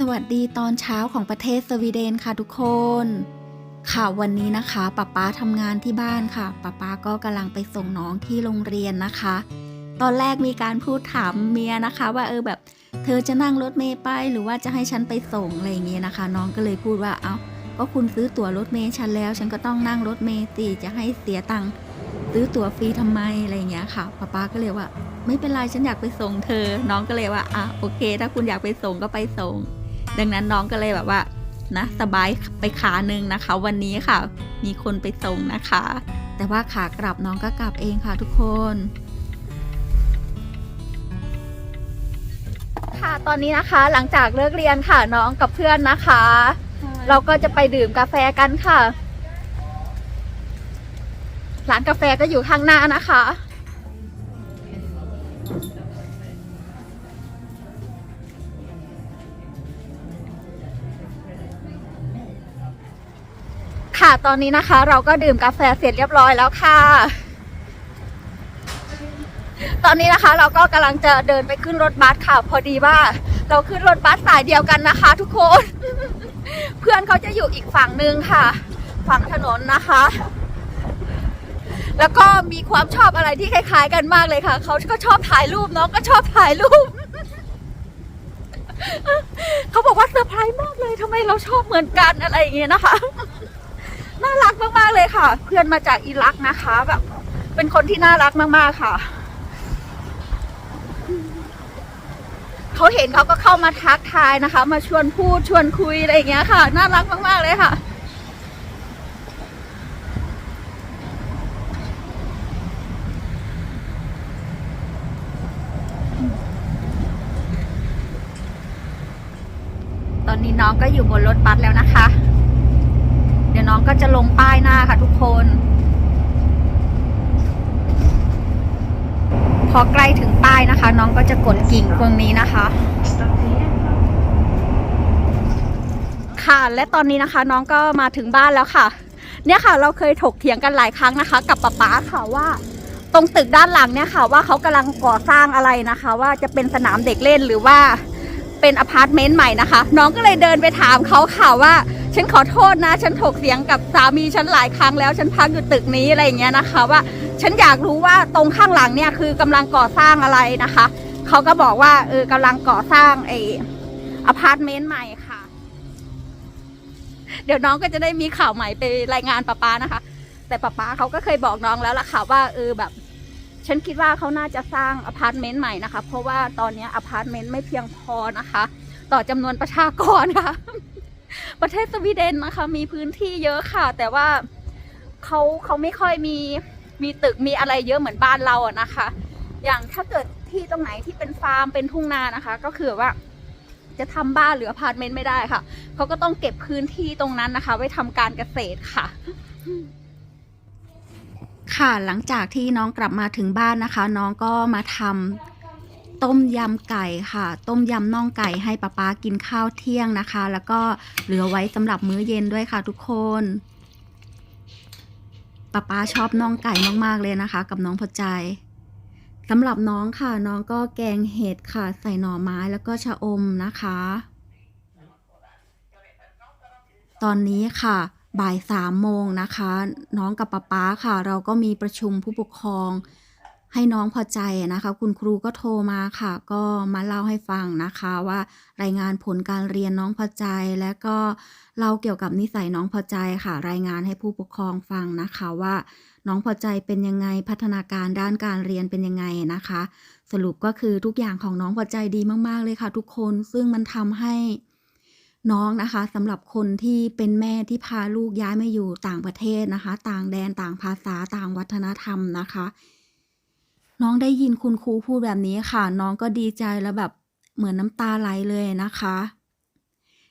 สวัสดีตอนเช้าของประเทศสวีเดนค่ะทุกคน ค่ะวันนี้นะคะป๊าป๊าทำงานที่บ้านค่ะป๊าป๊าก็กำลังไปส่งน้องที่โรงเรียนนะคะ ตอนแรกมีการพูดถามเมียนะคะ ว่าเออแบบ เธอจะนั่งรถเมย์ไปหรือว่าจะให้ฉันไปส่งอะไรอย่างเงี้ยนะคะ น้องก็เลยพูดว่าเอ้าก็คุณซื้อตั๋วรถเมย์ฉันแล้ว ฉันก็ต้องนั่งรถเมย์สิจะให้เสียตังค์ซื้อตั๋วฟรีทำไมอะไรอย่างเงี้ยค่ะป๊าป๊าก็เลยว่า ไม่เป็นไรฉันอยากไปส่งเธอ น้องก็เลยว่าอะโอเค ถ้าคุณอยากไปส่งก็ไปส่ง ดังนั้นน้องก็เลยแบบว่านะสบายไปขาหนึ่งนะคะ วันนี้ค่ะ มีคนไปส่งนะคะ แต่ว่าขากลับน้องก็กลับเองค่ะทุกคน ค่ะตอนนี้นะคะหลังจากเลิกเรียนค่ะน้องกับเพื่อนนะคะ เราก็จะไปดื่มกาแฟกันค่ะ ร้านกาแฟก็อยู่ข้างหน้านะคะ ตอนนี้นะคะ เราก็ดื่มกาแฟเสร็จเรียบร้อยแล้วค่ะ ตอนนี้นะคะเราก็กำลังจะเดินไปขึ้นรถบัสค่ะ พอดีว่า เราขึ้นรถบัสสายเดียวกันนะคะ ทุกคน เพื่อนเขาจะอยู่อีกฝั่งหนึ่งค่ะ ฝั่งถนนนะคะ แล้วก็มีความชอบอะไรที่คล้าย ๆ กันมากเลยค่ะเขาก็ชอบถ่ายรูปน้องก็ชอบถ่ายรูปเขาบอกว่าเซอร์ไพรส์มากเลยทำไมเราชอบเหมือนกันอะไรอย่างเงี้ยนะคะ น่ารักมากๆเลยค่ะ เพื่อนมาจากอิรักนะคะแบบเป็นคนที่น่ารักมากๆค่ะเขาเห็นเขาก็เข้ามาทักทายนะคะ มาชวนพูดชวนคุยอะไรอย่างเงี้ยค่ะ น่ารักมากๆเลยค่ะ ตอนนี้น้องก็อยู่บนรถบัสแล้วนะคะ ยวน้องก็จะลงป้ายหน้าค่ะทุกคน พอใกล้ถึงป้ายนะคะ น้องก็จะกดกิ่งตรงนี้นะคะ ค่ะและตอนนี้นะคะ น้องก็มาถึงบ้านแล้วค่ะ เนี่ยค่ะเราเคยถกเถียงกันหลายครั้งนะคะ กับป๊าป๊าค่ะว่าตรงตึกด้านหลังเนี่ยค่ะว่าเขากำลังก่อสร้างอะไรนะคะ ว่าจะเป็นสนามเด็กเล่นหรือว่าเป็นอพาร์ตเมนต์ใหม่นะคะ น้องก็เลยเดินไปถามเขาค่ะว่า ฉันขอโทษนะ ฉันถกเถียงกับสามีฉันหลายครั้งแล้ว ฉันพักอยู่ตึกนี้อะไรอย่างเงี้ยนะคะ ว่าฉันอยากรู้ว่าตรงข้างหลังเนี่ยคือกำลังก่อสร้างอะไรนะคะเขาก็บอกว่าเออกำลังก่อสร้างไออพาร์ตเมนต์ใหม่ค่ะ เดี๋ยวน้องก็จะได้มีข่าวใหม่ไปรายงานป้าป๊านะคะ แต่ป้าป๊าเขาก็เคยบอกน้องแล้วล่ะค่ะว่าเออแบบ ฉันคิดว่าเขาน่าจะสร้างอพาร์ตเมนต์ใหม่นะคะ เพราะว่าตอนนี้อพาร์ตเมนต์ไม่เพียงพอนะคะ ต่อจำนวนประชากรค่ะ ประเทศสวีเดนนะคะ มีพื้นที่เยอะค่ะ แต่ว่าเขาเขาไม่ค่อยมีมีตึกมีอะไรเยอะเหมือนบ้านเราอะนะคะ อย่างถ้าเกิดที่ตรงไหนที่เป็นฟาร์มเป็นทุ่งนานะคะ ก็คือว่าจะทำบ้านหรืออพาร์ตเมนต์ไม่ได้ค่ะ เขาก็ต้องเก็บพื้นที่ตรงนั้นนะคะ ไว้ทำการเกษตรค่ะ ค่ะหลังจากที่น้องกลับมาถึงบ้านนะคะ น้องก็มาทำ ต้มยำไก่ค่ะ ต้มยำน่องไก่ให้ป๊าป๊ากินข้าวเที่ยงนะคะ แล้วก็เหลือไว้สำหรับมื้อเย็นด้วยค่ะทุกคนป๊าป๊าชอบน่องไก่มากๆเลยนะคะ กับน้องพอใจสำหรับน้องค่ะ น้องก็แกงเห็ดค่ะ ใส่หน่อไม้แล้วก็ชะอมนะคะ ตอนนี้ค่ะบ่ายสามโมงนะคะ น้องกับป๊าป๊าค่ะ เราก็มีประชุมผู้ปกครอง ให้น้องพอใจนะคะ คุณครูก็โทรมาค่ะ ก็มาเล่าให้ฟังนะคะว่ารายงานผลการเรียนน้องพอใจ และก็เล่าเกี่ยวกับนิสัยน้องพอใจค่ะ รายงานให้ผู้ปกครองฟังนะคะว่าน้องพอใจเป็นยังไงพัฒนาการด้านการเรียนเป็นยังไงนะคะ สรุปก็คือทุกอย่างของน้องพอใจดีมาก ๆ เลยค่ะ ทุกคนซึ่งมันทำให้น้องนะคะสำหรับคนที่เป็นแม่ที่พาลูกย้ายมาอยู่ต่างประเทศนะคะ ต่างแดนต่างภาษาต่างวัฒนธรรมนะคะ น้องได้ยินคุณครูพูดแบบนี้ค่ะ น้องก็ดีใจแล้วแบบเหมือนน้ำตาไหลเลยนะคะ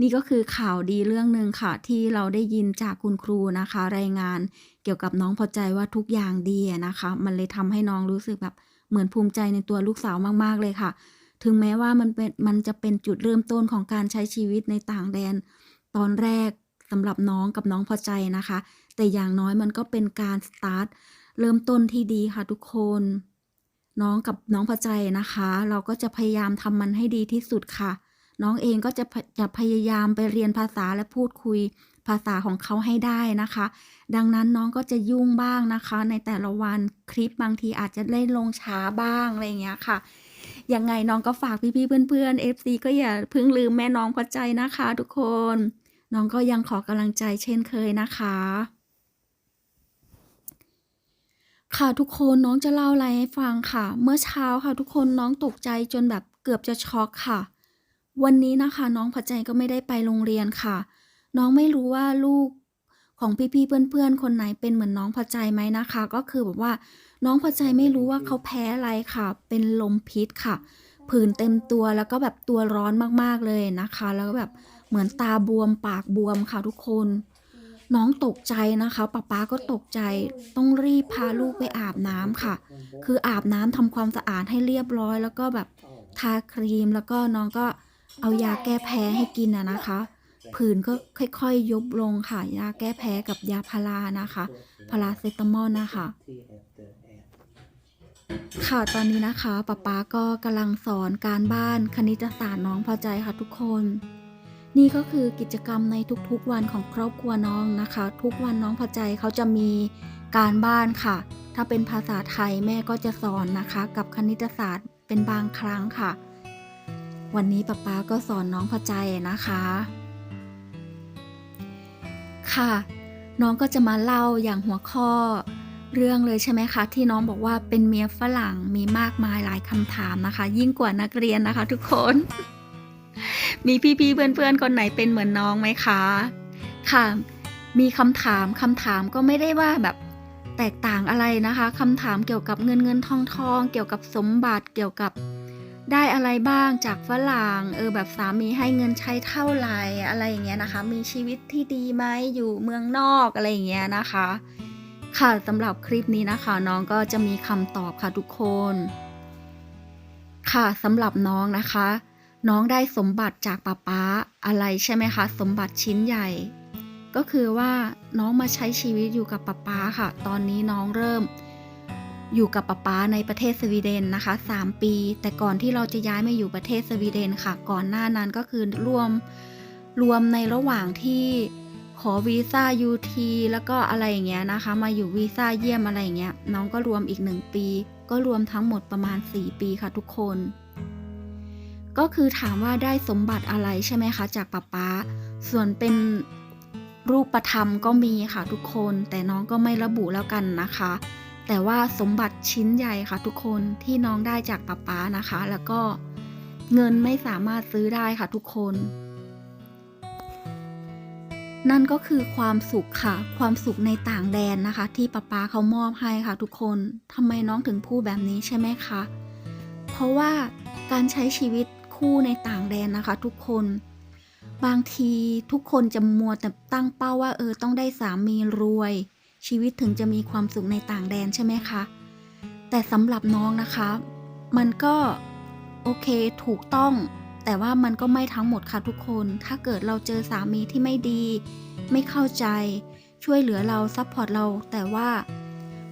นี่ก็คือข่าวดีเรื่องหนึ่งค่ะ ที่เราได้ยินจากคุณครูนะคะ รายงานเกี่ยวกับน้องพอใจว่าทุกอย่างดีนะคะ มันเลยทำให้น้องรู้สึกแบบเหมือนภูมิใจในตัวลูกสาวมากๆเลยค่ะ ถึงแม้ว่ามันเป็นมันจะเป็นจุดเริ่มต้นของการใช้ชีวิตในต่างแดน ตอนแรกสำหรับน้องกับน้องพอใจนะคะ แต่อย่างน้อยมันก็เป็นการสตาร์ทเริ่มต้นที่ดีค่ะทุกคน น้องกับน้องพอใจนะคะ เราก็จะพยายามทำมันให้ดีที่สุดค่ะ น้องเองก็จะจะพยายามไปเรียนภาษาและพูดคุยภาษาของเขาให้ได้นะคะ ดังนั้นน้องก็จะยุ่งบ้างนะคะ ในแต่ละวันคลิปบางทีอาจจะได้ลงช้าบ้างอะไรเงี้ยค่ะยังไงน้องก็ฝากพี่ๆเพื่อนๆ FC ก็อย่าเพิ่งลืมแม่น้องพอใจนะคะ ทุกคน น้องก็ยังขอกำลังใจเช่นเคยนะคะ ค่ะทุกคนน้องจะเล่าอะไรให้ฟังค่ะ เมื่อเช้าค่ะทุกคนน้องตกใจจนแบบเกือบจะช็อกค่ะ วันนี้นะคะ น้องพอใจก็ไม่ได้ไปโรงเรียนค่ะ น้องไม่รู้ว่าลูกของพี่ๆเพื่อนๆ คนไหนเป็นเหมือนน้องพอใจไหมนะคะ ก็คือแบบว่า น้องพอใจไม่รู้ว่าเขาแพ้อะไรค่ะ เป็นลมพิษค่ะ ผื่นเต็มตัวแล้วก็แบบตัวร้อนมากๆเลยนะคะ แล้วก็แบบเหมือนตาบวมปากบวมค่ะทุกคน น้องตกใจนะคะป๊าป๊าก็ตกใจต้องรีบพาลูกไปอาบน้ำค่ะ คืออาบน้ำทำความสะอาดให้เรียบร้อย แล้วก็แบบทาครีมแล้วก็น้องก็เอายาแก้แพ้ให้กินอะนะคะ ผื่นก็ค่อยๆยุบลงค่ะ ยาแก้แพ้กับยาพารานะคะ พาราเซตามอลนะคะ ค่ะตอนนี้นะคะป๊าป๊าก็กำลังสอนการบ้านคณิตศาสตร์น้องพอใจค่ะทุกคน นี่ก็คือกิจกรรมในทุกๆวันของครอบครัวน้องนะคะ ทุกวันน้องพอใจเขาจะมีการบ้านค่ะ ถ้าเป็นภาษาไทยแม่ก็จะสอนนะคะ กับคณิตศาสตร์เป็นบางครั้งค่ะ วันนี้ป๊าป๊าก็สอนน้องพอใจนะคะ ค่ะ น้องก็จะมาเล่าอย่างหัวข้อเรื่องเลยใช่ไหมคะ ที่น้องบอกว่าเป็นเมียฝรั่งมีมากมายหลายคำถามนะคะ ยิ่งกว่านักเรียนนะคะ ทุกคน มีพี่ๆเพื่อนๆคนไหนเป็นเหมือนน้องไหมคะ ค่ะ มีคำถามคำถามก็ไม่ได้ว่าแบบแตกต่างอะไรนะคะคำถามเกี่ยวกับเงินเงินทองทองเกี่ยวกับสมบัติเกี่ยวกับได้อะไรบ้างจากฝรั่งเออแบบสามีให้เงินใช้เท่าไหร่อะไรอย่างเงี้ยนะคะ มีชีวิตที่ดีไหมอยู่เมืองนอกอะไรอย่างเงี้ยนะคะ ค่ะสำหรับคลิปนี้นะคะ น้องก็จะมีคำตอบค่ะทุกคน ค่ะสำหรับน้องนะคะ น้องได้สมบัติจากป๊าป๊าอะไรใช่ไหมคะ สมบัติชิ้นใหญ่ ก็คือว่าน้องมาใช้ชีวิตอยู่กับป๊าป๊าค่ะ ตอนนี้น้องเริ่ม อยู่กับป๊าป๊าในประเทศสวีเดนนะคะ 3 ปี แต่ก่อนที่เราจะย้ายมาอยู่ประเทศสวีเดนค่ะ ก่อนหน้านั้นก็คือรวมรวมในระหว่างที่ขอวีซ่า UT แล้วก็อะไรอย่างเงี้ยนะคะ มาอยู่วีซ่าเยี่ยมอะไรอย่างเงี้ย น้องก็รวมอีก 1 ปี ก็รวมทั้งหมดประมาณ 4 ปีค่ะทุกคน ก็คือถามว่าได้สมบัติอะไรใช่ไหมคะ จากป๊าป๊าส่วนเป็นรูปธรรมก็มีค่ะทุกคน แต่น้องก็ไม่ระบุแล้วกันนะคะ แต่ว่าสมบัติชิ้นใหญ่ค่ะทุกคนที่น้องได้จากป๊าป๊านะคะ แล้วก็เงินไม่สามารถซื้อได้ค่ะทุกคน นั่นก็คือความสุขค่ะ ความสุขในต่างแดนนะคะ ที่ป๊าป๊าเขามอบให้ค่ะทุกคนทำไมน้องถึงพูดแบบนี้ใช่ไหมคะเพราะว่าการใช้ชีวิต คู่ในต่างแดนนะคะ ทุกคน บางทีทุกคนจะมัวแต่ตั้งเป้าว่าเออต้องได้สามีรวย ชีวิตถึงจะมีความสุขในต่างแดนใช่ไหมคะ แต่สำหรับน้องนะคะ มันก็โอเคถูกต้อง แต่ว่ามันก็ไม่ทั้งหมดค่ะทุกคน ถ้าเกิดเราเจอสามีที่ไม่ดี ไม่เข้าใจ ช่วยเหลือเราซัพพอร์ตเรา แต่ว่า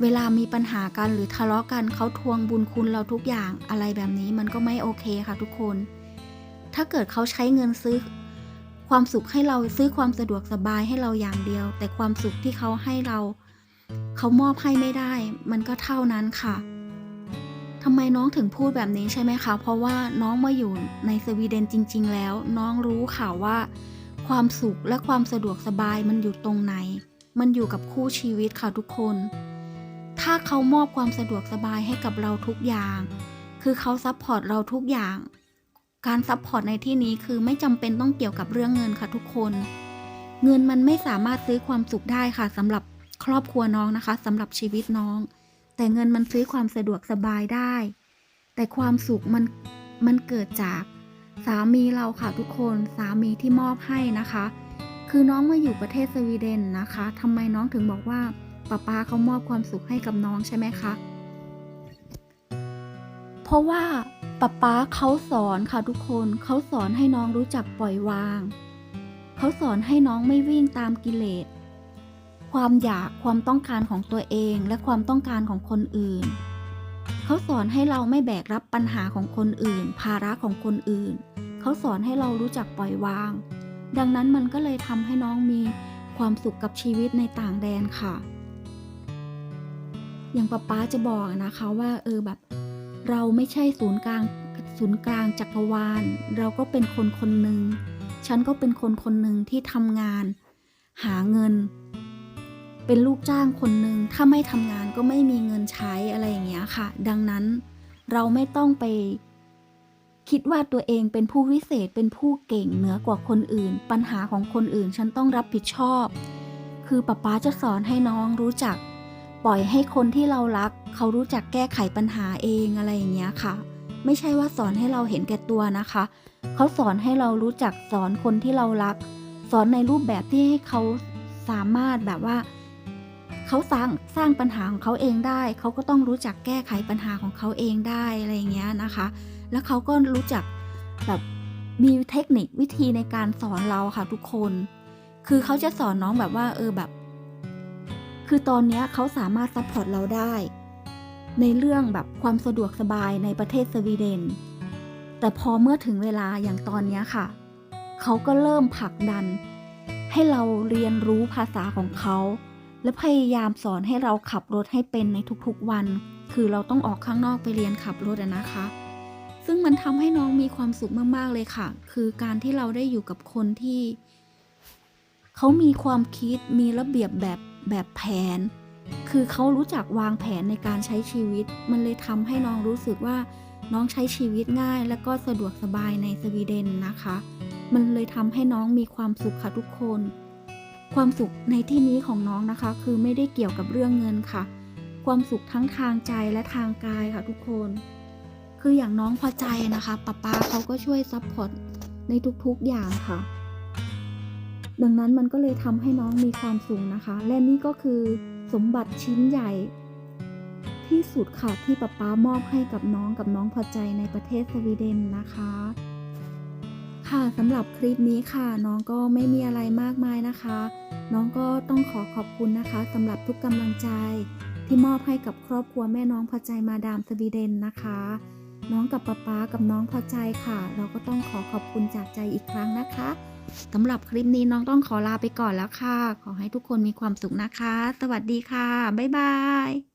เวลามีปัญหากันหรือทะเลาะกันเขาทวงบุญคุณเราทุกอย่างอะไรแบบนี้มันก็ไม่โอเคค่ะทุกคน ถ้าเกิดเขาใช้เงินซื้อ ความสุขให้เราซื้อความสะดวกสบายให้เราอย่างเดียว แต่ความสุขที่เขาให้เรา เขามอบให้ไม่ได้ มันก็เท่านั้นค่ะทำไมน้องถึงพูดแบบนี้ใช่ไหมคะ เพราะว่าน้องมาอยู่ในสวีเดนจริง ๆ แล้ว น้องรู้ค่ะว่า ความสุขและความสะดวกสบายมันอยู่ตรงไหน มันอยู่กับคู่ชีวิตค่ะทุกคน ถ้าเขามอบความสะดวกสบายให้กับเราทุกอย่าง คือเขาซัพพอร์ตเราทุกอย่าง การซัพพอร์ตในที่นี้คือไม่จำเป็นต้องเกี่ยวกับเรื่องเงินค่ะทุกคน เงินมันไม่สามารถซื้อความสุขได้ค่ะสำหรับครอบครัวน้องนะคะสำหรับชีวิตน้อง แต่เงินมันซื้อความสะดวกสบายได้ แต่ความสุขมันมันเกิดจากสามีเราค่ะทุกคนสามีที่มอบให้นะคะ คือน้องมาอยู่ประเทศสวีเดนนะคะทำไมน้องถึงบอกว่า ป้าป้าเขามอบความสุขให้กับน้องใช่ไหมคะ เพราะว่าป๊าป๊าเขาสอนค่ะทุกคนเขาสอนให้น้องรู้จักปล่อยวาง เขาสอนให้น้องไม่วิ่งตามกิเลส ความอยากความต้องการของตัวเองและความต้องการของคนอื่น เขาสอนให้เราไม่แบกรับปัญหาของคนอื่น ภาระของคนอื่น เขาสอนให้เรารู้จักปล่อยวาง ดังนั้นมันก็เลยทำให้น้องมีความสุขกับชีวิตในต่างแดนค่ะ อย่างป๊าป๊าจะบอกนะคะว่าเออแบบ เราไม่ใช่ศูนย์กลางศูนย์กลางจักรวาล เราก็เป็นคนคนหนึ่งฉันก็เป็นคนคนหนึ่งที่ทำงาน หาเงิน เป็นลูกจ้างคนหนึ่งถ้าไม่ทำงานก็ไม่มีเงินใช้อะไรอย่างเงี้ยค่ะ ดังนั้นเราไม่ต้องไป คิดว่าตัวเองเป็นผู้วิเศษเป็นผู้เก่งเหนือกว่าคนอื่น ปัญหาของคนอื่น ฉันต้องรับผิดชอบ คือป๊าป๊าจะสอนให้น้องรู้จัก ปล่อยให้คนที่เรารัก เขารู้จักแก้ไขปัญหาเองอะไรอย่างเงี้ยค่ะ ไม่ใช่ว่าสอนให้เราเห็นแก่ตัวนะคะ เขาสอนให้เรารู้จักสอนคนที่เรารัก สอนในรูปแบบที่ให้เขาสามารถแบบว่า เขาสร้างสร้างปัญหาของเขาเองได้ เขาก็ต้องรู้จักแก้ไขปัญหาของเขาเองได้อะไรอย่างเงี้ยนะคะ แล้วเขาก็รู้จักแบบมีเทคนิควิธีในการสอนเราค่ะทุกคน คือเขาจะสอนน้องแบบว่าเออแบบ คือตอนนี้เขาสามารถซัพพอร์ตเราได้ ในเรื่องแบบความสะดวกสบายในประเทศสวีเดน แต่พอเมื่อถึงเวลาอย่างตอนนี้ค่ะ เขาก็เริ่มผลักดัน ให้เราเรียนรู้ภาษาของเขา และพยายามสอนให้เราขับรถให้เป็นในทุกๆวัน คือเราต้องออกข้างนอกไปเรียนขับรถนะคะ ซึ่งมันทำให้น้องมีความสุขมากๆเลยค่ะ คือการที่เราได้อยู่กับคนที่ เขามีความคิดมีระเบียบแบบ แบบแผน คือเขารู้จักวางแผนในการใช้ชีวิต มันเลยทำให้น้องรู้สึกว่าน้องใช้ชีวิตง่าย และก็สะดวกสบายในสวีเดนนะคะ มันเลยทำให้น้องมีความสุขค่ะทุกคน ความสุขในที่นี้ของน้องนะคะ คือไม่ได้เกี่ยวกับเรื่องเงินค่ะ ความสุขทั้งทางใจและทางกายค่ะทุกคน คืออย่างน้องพอใจนะคะป้าป้าเขาก็ช่วยซัพพอร์ตในทุกๆอย่างค่ะ ดังนั้นมันก็เลยทำให้น้องมีความสุขนะคะ และนี่ก็คือสมบัติชิ้นใหญ่ ที่สุดค่ะที่ป้าป้ามอบให้กับน้องกับน้องพอใจในประเทศสวีเดนนะคะ ค่ะสำหรับคลิปนี้ค่ะ น้องก็ไม่มีอะไรมากมายนะคะ น้องก็ต้องขอขอบคุณนะคะสำหรับทุกกำลังใจ ที่มอบให้กับครอบครัวแม่น้องพอใจมาดามสวีเดนนะคะน้องกับป๊าป๊ากับน้องพอใจค่ะ เราก็ต้องขอขอบคุณจากใจอีกครั้งนะคะ สำหรับคลิปนี้น้องต้องขอลาไปก่อนแล้วค่ะ ขอให้ทุกคนมีความสุขนะคะ สวัสดีค่ะ บ๊ายบาย